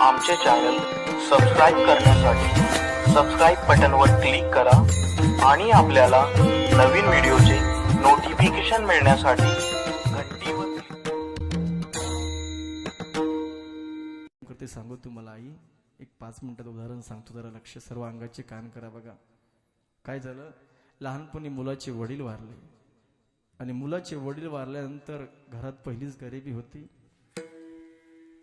आमचे channel subscribe करण्यासाठी subscribe बटनवर क्लिक करा आणि आपल्याला नवीन व्हिडिओचे नोटिफिकेशन मिळण्यासाठी घंटीवर सांगू तुम्हाला आई. एक पाच मिनिटात उदाहरण सांगतो जरा लक्ष सर्व अंगाचे कान करा बघा. काय झालं? लहानपणी मुलाचे वडील वारले. आणि मुलाचे वडील वारल्यानंतर घरात पहिलीच गरिबी होती.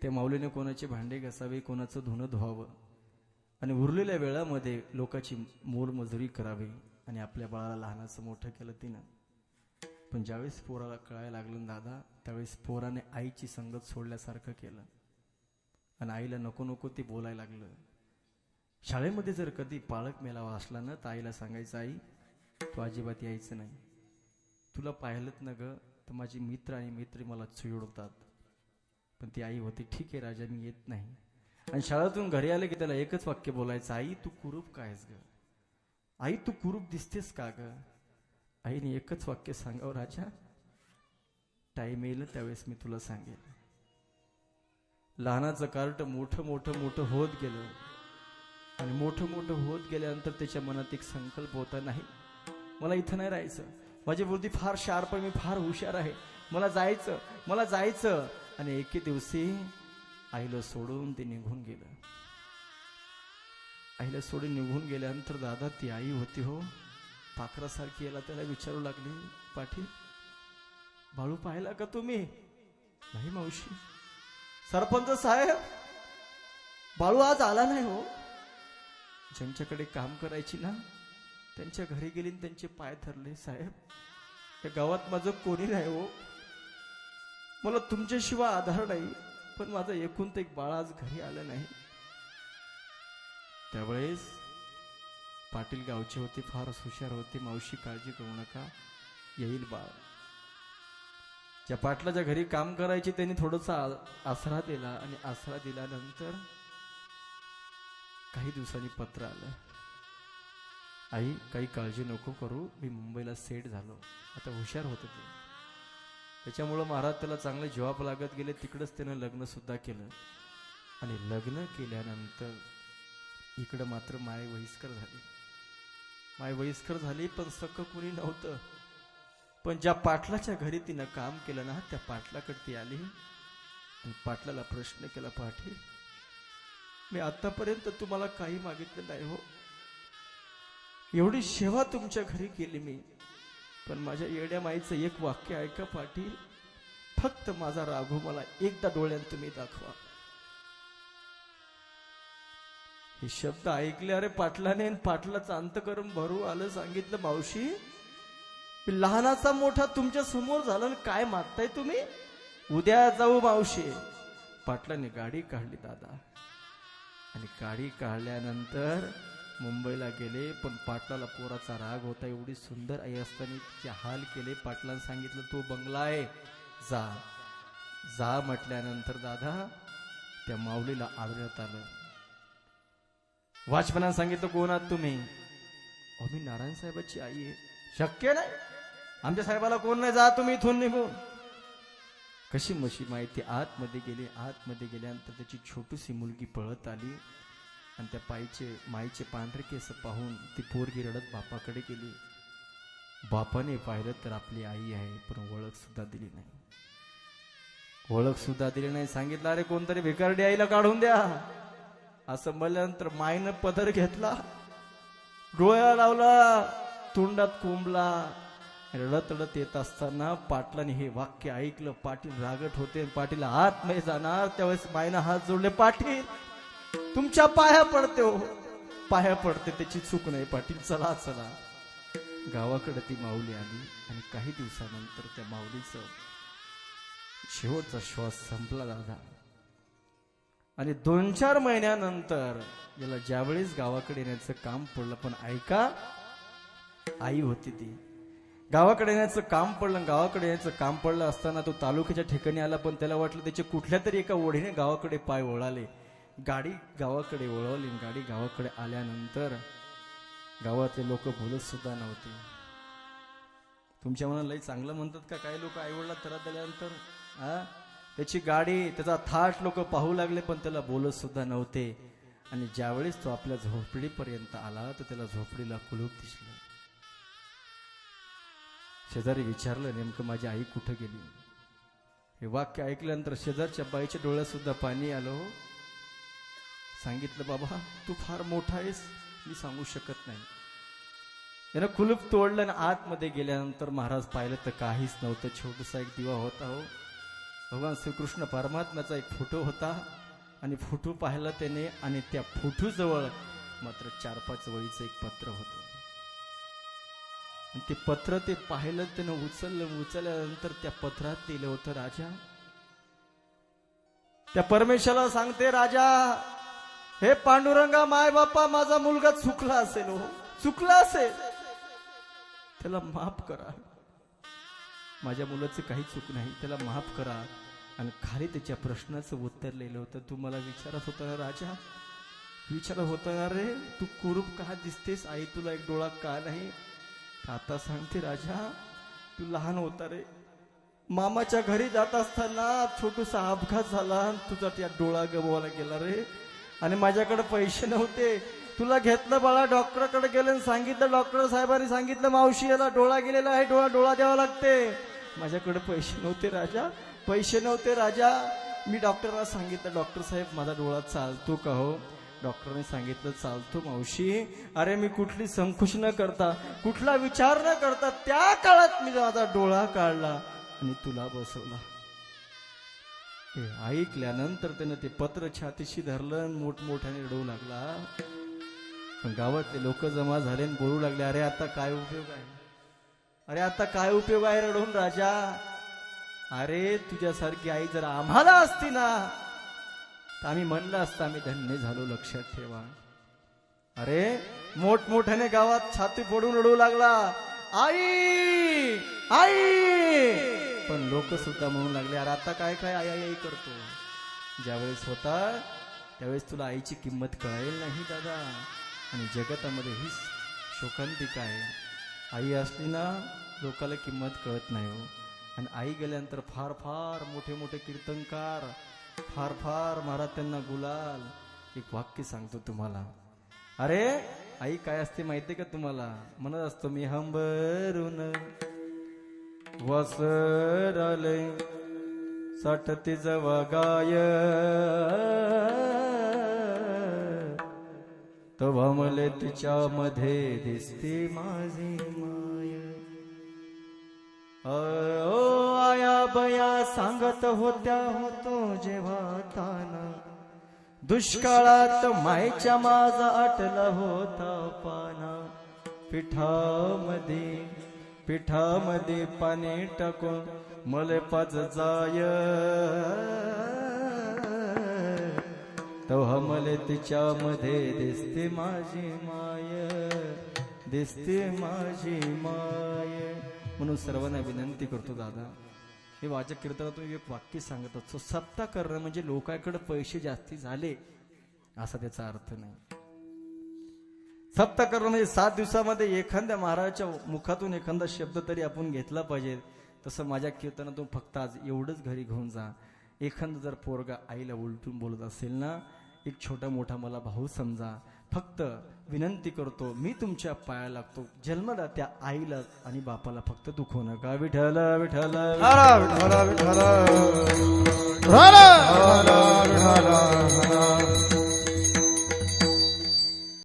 त्या माऊलीने कोणाचे भांडे घासावे कोणाचं धुणं धुवावं. आणि उरलेल्या वेळामध्ये लोकाची मोलमजुरी करावी आणि आपल्या बाळाला लहानाचं मोठं केलं तिनं. पण ज्यावेळेस पोराला कळायला लागलं दादा त्यावेळेस पोराने आईची संगत सोडल्यासारखं केलं. आणि आईला नको नको ते बोलायला लागलं. शाळेमध्ये जर कधी पालक मेलावा असला ना तर आईला सांगायचं आई तू अजिबात यायचं नाही. तुला पाहिलंत ना ग तर माझे मित्र आणि मैत्री मला चिडवतात पण ती आई होती ठीक आहे राजा मी येत नाही. आणि शाळेतून घरी आले की त्याला एकच वाक्य बोलायचं आई तू कुरूप कायस ग? आई तू कुरूप दिसतेस का ग? आईने एकच वाक्य सांगावं राजा टाईम येईल त्यावेळेस मी तुला सांगेन. लहानाचं कार्ट मोठं मोठं मोठं होत गेलं. आणि मोठं मोठं होत गेल्यानंतर त्याच्या मनात एक संकल्प होता नाही मला इथं नाही राहायचं. माझी बुद्धी फार शार्प आहे मी फार हुशार आहे. मला जायचं मला जायचं. आणि एके दिवशी आईला सोडून ते निघून गेलं. आईला सोडून निघून गेल्यानंतर दादा ती आई होती हो. पाखरासारखी याला त्याला विचारू लागली पाठी बाळू पाहिला का तुम्ही? नाही मावशी. सरपंच साहेब बाळू आज आला नाही हो. ज्यांच्याकडे काम करायची ना त्यांच्या घरी गेली त्यांचे पाय धरले साहेब. या गावात माझं कोणी नाही हो. मला तुमच्याशिवाय आधार नाही पण माझं एकूण ते एक बाळ आज घरी आलं नाही. त्यावेळेस पाटील गावचे होते फार हुशार होते मावशी काळजी करू नका येईल बाळ. ज्या पाटलाच्या घरी काम करायचे त्यांनी थोडसा आसरा दिला आणि आसरा दिल्यानंतर काही दिवसांनी पत्र आलं. आई काही काळजी नको करू मी मुंबईला सेट झालो. आता हुशार होते ते. त्याच्यामुळं महाराज त्याला चांगले जॉब लागत गेले तिकडंच त्यानं लग्न सुद्धा केलं. आणि लग्न केल्यानंतर इकडं मात्र माय वहिस्कर झाली. माय वहिस्कर झाली पण सख कुणी नव्हतं. पण ज्या पाटलाच्या घरी तिनं काम केलं ना त्या पाटलाकडे ती आली. आणि पाटलाला प्रश्न केला पाठी मी आतापर्यंत तुम्हाला काही मागितलं नाही हो. एवढी सेवा तुमच्या घरी केली मी. पण माझ्या येड्या माईचं एक वाक्य ऐका पाटील. फक्त माझा राघू मला एकदा डोळ्यात तुम्ही दाखवा. हे शब्द ऐकले अरे पाटलाने आणि अंत करून भरू आलं सांगितलं मावशी. लहानाचा मोठा तुमच्यासमोर झाला आणि काय मागताय तुम्ही? उद्या जाऊ मावशी. पाटलाने गाडी काढली दादा. आणि गाडी काढल्यानंतर मुंबईला गेले पण पाटलाला पोराचा राग होता एवढी सुंदर आई असताना तिचे हाल केले. पाटलानं सांगितलं तो बंगला आहे. जा. जा म्हटल्यानंतर दादा त्या माऊलीला आढळण्यात आलं. वाचपनानं सांगितलं कोण आहात तुम्ही? आम्ही नारायण साहेबाची आई आहे. शक्य नाही. आमच्या साहेबाला कोण नाही जा तुम्ही इथून निघून कशी मशी माहिती आतमध्ये गेली आतमध्ये गेल्यानंतर त्याची छोटीशी मुलगी पळत आली. आणि त्या पायीचे माईचे पांढरे केस पाहून ती पोरगी रडत बापाकडे गेली. बापाने पाहिलं तर आपली आई आहे पण ओळखसुद्धा दिली नाही. ओळखसुद्धा दिली नाही. सांगितलं अरे कोणतरी भिकारडी आईला काढून द्या. असं म्हणल्यानंतर मायनं पदर घेतला. डोळ्या लावला तोंडात कोंबला. रडत रडत येत असताना पाटलाने हे वाक्य ऐकलं. पाटील रागट होते पाटील आत नाही जाणार. त्यावेळेस मायनं हात जोडले पाटील तुमच्या पाया पडते हो. पाया पडते त्याची चूक नाही पाटील. चला चला. गावाकडे ती माऊली आली आणि काही दिवसानंतर त्या माऊलीचं शेवटचा श्वास संपला दादा. आणि दोन चार महिन्यानंतर याला ज्यावेळेस गावाकडे येण्याचं काम पडलं पण ऐका आई होती ती. गावाकडे येण्याचं काम पडलं गावाकडे येण्याचं काम पडलं असताना तो तालुक्याच्या ठिकाणी आला पण त्याला वाटलं त्याच्या कुठल्या तरी एका ओढीने गावाकडे पाय वळाले. गाडी गावाकडे वळवली आणि गाडी गावाकडे आल्यानंतर गावातले लोक बोलत सुद्धा नव्हते. तुमच्या मनाला लई चांगलं म्हणतात का? काही लोक आईवडला त्रास दिल्यानंतर त्याची गाडी त्याचा थाट लोक पाहू लागले पण त्याला बोलत सुद्धा नव्हते. आणि ज्यावेळेस तो आपल्या झोपडीपर्यंत आला तर त्याला झोपडीला कुलूप दिसलं. शेजारी विचारलं नेमकं माझी आई कुठं गेली? हे वाक्य ऐकल्यानंतर शेजारच्या बाईच्या डोळ्यात सुद्धा पाणी आलं हो. सांगितलं बाबा तू फार मोठा आहेस मी सांगू शकत नाही. यानं कुलूप तोडलं आणि आतमध्ये गेल्यानंतर महाराज पाहिलं तर काहीच नव्हतं. छोटसा एक दिवा होता हो. भगवान श्रीकृष्ण परमात्म्याचा एक फोटो होता आणि फोटो पाहिला त्याने आणि त्या फोटोजवळ मात्र चार पाच वळीचं एक पत्र होतं. आणि ते पत्र ते पाहिलं त्यानं उचललं उचलल्यानंतर त्या पत्रात लिहिलं होतं राजा त्या परमेश्वराला सांगते राजा हे पांडुरंगा माय बाप्पा माझा मुलगा चुकला असेल हो. चुकला असेल. त्याला माफ करा. माझ्या मुलाचं काही चूक नाही. त्याला माफ करा. आणि खाली त्याच्या प्रश्नाचं उत्तर लिहिलं होतं. तू मला विचारत होता ना राजा. विचारत होता ना रे तू कुरूप का दिसतेस? आई तुला एक डोळा का नाही? आता सांगते राजा तू लहान होता रे. मामाच्या घरी जात असताना छोटूसा अपघात झाला आणि तुझा त्या डोळा गमवायला गेला रे. आणि माझ्याकडे पैसे नव्हते. तुला घेतलं बाळा डॉक्टरकडे गेलं आणि सांगितलं डॉक्टर साहेबांनी सांगितलं मावशी याला डोळा गेलेला आहे डोळा डोळा द्यावा लागते. माझ्याकडे पैसे नव्हते राजा पैसे नव्हते राजा. मी डॉक्टरला सांगितलं डॉक्टर साहेब माझा डोळा चालतो का हो? डॉक्टरने सांगितलं चालतो मावशी. अरे मी कुठली संकुश न करता कुठला विचार न करता त्या काळात मी माझा डोळा काढला आणि तुला बसवला. ऐकल्यानंतर त्यानं ते पत्र छातीशी धरलं मोठमोठ्याने रडवू लागला. पण गावातले लोक जमा झाले आणि बोलू लागले अरे आता काय उपयोग आहे? अरे आता काय उपयोग आहे रडून राजा? अरे तुझ्यासारखी आई जर आम्हाला असती ना तर आम्ही म्हणलं असतं आम्ही धन्य झालो लक्षात ठेवा. अरे मोठमोठ्याने गावात छाती फोडून रडू लागला. आई! आई! पण लोक सुद्धा म्हणू लागले अरे आता काय काय आई आई आई करतो? ज्यावेळेस होता त्यावेळेस तुला आईची किंमत कळेल नाही दादा. आणि जगतामध्ये ही शोकांतिका आहे. आई असली ना लोकाला किंमत कळत नाही हो. आणि आई गेल्यानंतर फार फार मोठे मोठे कीर्तनकार फार फार महाराज त्यांना गुलाल. एक वाक्य सांगतो तुम्हाला. अरे आई काय असते माहितीये का तुम्हाला? म्हणत असतो मी हंबरून वसरले साठती जवा गाय. तेव्हा मले तिच्यामध्ये दिसते माझी माय. ओ आया बया सांगत होत्या होतो जेव्हा ताना. दुष्काळात मायच्या माझा आटला होता पाना. पिठामध्ये पिठामध्ये पाणी टाकून मले पाच जाय. तेव्हा मले तिच्यामध्ये दिसते माझी माय दिसते माझी माय. म्हणून सर्वांना विनंती करतो दादा हे वाचक कीर्तनातून एक वाक्य सांगत असतो सत्ता करणं म्हणजे लोकांकडे पैसे जास्ती झाले असा त्याचा अर्थ नाही. सप्ता करणं म्हणजे सात दिवसामध्ये एखाद्या महाराजाच्या मुखातून एखादा शब्द तरी आपण घेतला पाहिजे. तसं माझ्या कीर्तनातून फक्त आज एवढंच घरी घेऊन जा. एखादं जर पोरगा आईला उलटून बोलत असेल ना एक छोटा मोठा मला भाऊ समजा. फक्त विनंती करतो मी तुमच्या पाया लागतो. जन्मदा त्या आईला आणि बापाला फक्त दुखवू नका विठल विठल विठाला विठाला विठाला विठाला विठाला